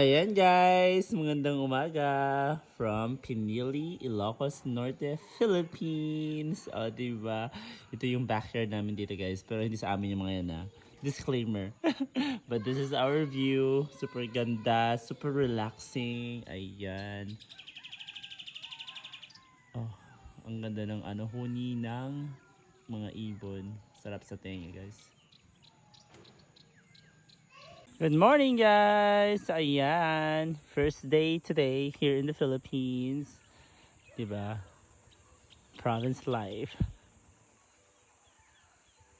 Ayan guys, magandang umaga from Pinili, Ilocos Norte, Philippines. O, diba? Ito yung backyard namin dito guys, pero hindi sa amin yung mga yan ah. Disclaimer. But this is our view. Super ganda, super relaxing. Ayan. Oh, ang ganda ng ano, huni ng mga ibon. Sarap sa tenga guys. Good morning guys! Ayan, first day today here in the Philippines. 'Di ba? Province life.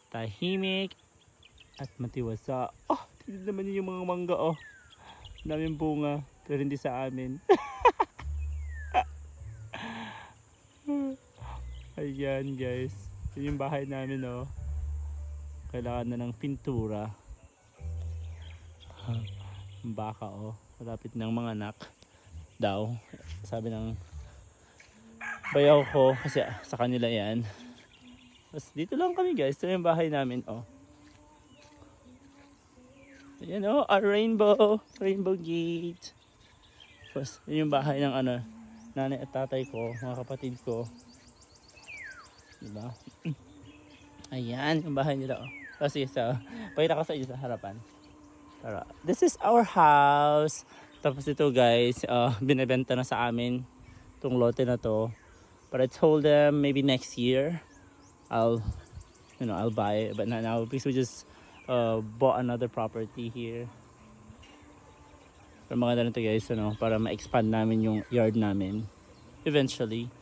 Tahimik at matiwasa. Oh, tignan naman yung mga mangga oh. Daming bunga, pero hindi sa amin. Ayan guys, yun yung bahay namin oh. Kailangan na ng pintura. Baka oh, malapit ng mga anak daw. Sabi ng bayaw ko kasi sa kanila yan. Tapos dito lang kami guys, ito yung bahay namin oh. Ayan oh, a rainbow, rainbow gate. Tapos yun yung bahay ng ano, nanay at tatay ko, mga kapatid ko. Diba? Ayan, yung bahay nila oh. Kasi sa, pakita ko sa inyo sa harapan. Tara. This is our house. Tapos ito guys, uh, binibenta na sa amin itong lote na to. But I told them maybe next year I'll you know, I'll buy it. But not now because we just uh, bought another property here. Pero mga ganito guys, ano, para ma-expand namin yung yard namin. Eventually.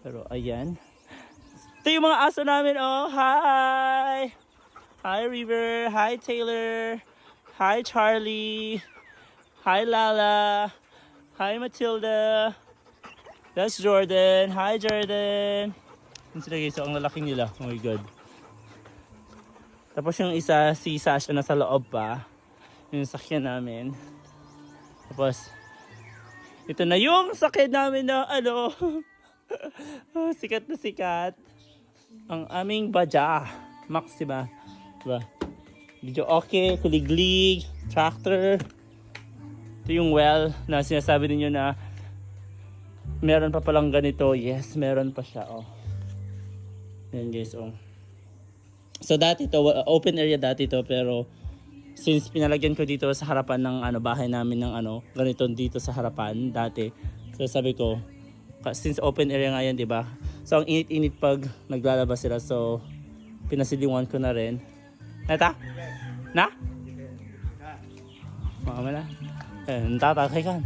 Pero ayan. Ito yung mga aso namin, oh. Hi! Hi River! Hi Taylor! Hi Charlie. Hi Lala. Hi Matilda. That's Jordan. Hi Jordan. Yun sila guys, so ang lalaki nila. Oh my god. Tapos yung isa, si Sasha nasa loob pa. Yung sakyan namin. Tapos, ito na yung sakyan namin na ano. oh, sikat na sikat. Ang aming baja. Max, diba? Diba? Medyo okay, kuliglig, tractor. Ito yung well na sinasabi ninyo na meron pa palang ganito. Yes, meron pa siya. Oh. Yan guys, oh. So dati to, open area dati to pero since pinalagyan ko dito sa harapan ng ano bahay namin ng ano, ganito dito sa harapan dati. So sabi ko, since open area nga yan, 'di ba? So ang init-init pag naglalabas sila. So pinasiliwan ko na rin. Nata? Na? Mama na. Eh, tata kay kan.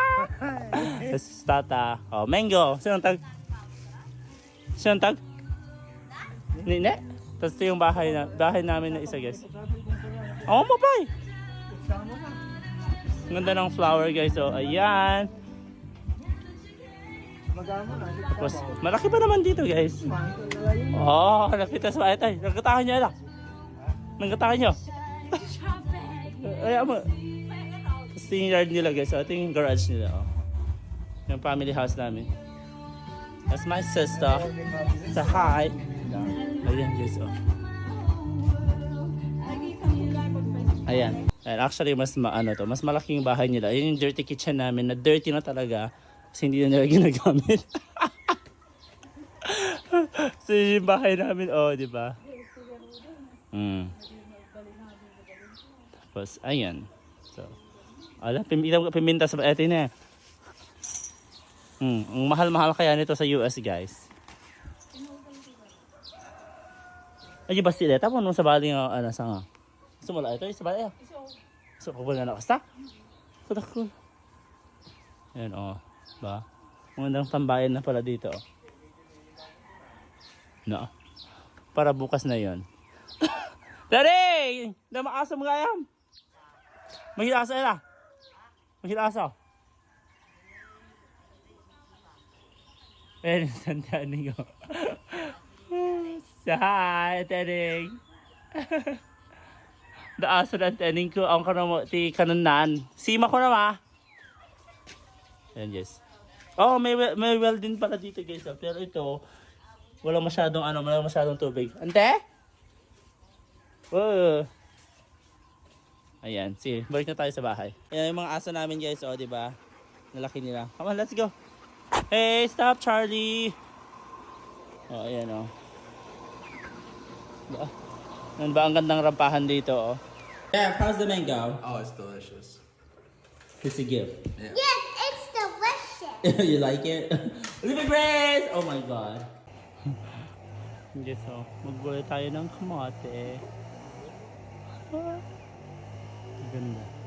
This is tata. Oh, mango. Sino tag? Sino tag? Nine? Tapos ito yung bahay na bahay namin na isa guys. Oh, mabay. Ang Ganda ng flower guys. So, ayan. Tapos, malaki pa naman dito guys. Oh, nakita sa bahay tayo. Nagkatakan niya lang. Nagkatakan niyo. Ay, ama. Tapos ito yung yard nila guys. So, ito yung garage nila. Oh. Yung family house namin. That's my sister. Sa hi. Ayan guys. Oh. Ayan. Ayan. Actually, mas maano to. Mas malaki yung bahay nila. Yun yung dirty kitchen namin na dirty na talaga. Kasi hindi na nila ginagamit. so yun yung bahay namin. Oh, di ba? Mm. Tapos, ayan. So, ala, piminta, piminta sa eto na. Hmm, ang mahal-mahal kaya nito sa US, guys. Ay, ba sila? Tapos nung sa bali nga, ano, sa nga. Gusto mo lang ito, sa bali. So, kung wala na kasta. Kudak ko. Ayan, oh. Ba? Magandang tambayan na pala dito, oh. No. Para bukas na yon. Daddy! Na maasa mga ayam. Mahilasa ila. Mahilasa. Eh, sandaan ko. Sa tening. Daaso ng tening ko ang kanamo ti kananan. Sima ko na ma. Ayan, yes. Oh, may may well din pala dito guys. oh. Pero ito, wala masyadong ano, wala masyadong tubig. Ante? Oh. Ayan, sige, balik na tayo sa bahay. Ayan yung mga aso namin guys, oh, di ba? Nalaki nila. Come on, let's go. Hey, stop Charlie! Oh, ayan oh. Ba? Ano ba ang gandang rampahan dito, oh? Yeah, how's the mango? Oh, it's delicious. It's a gift. Yeah. Yes, it's delicious. you like it? Olivia Grace! Oh my God. Hindi so, maggulay tayo ng kamote. Ganda.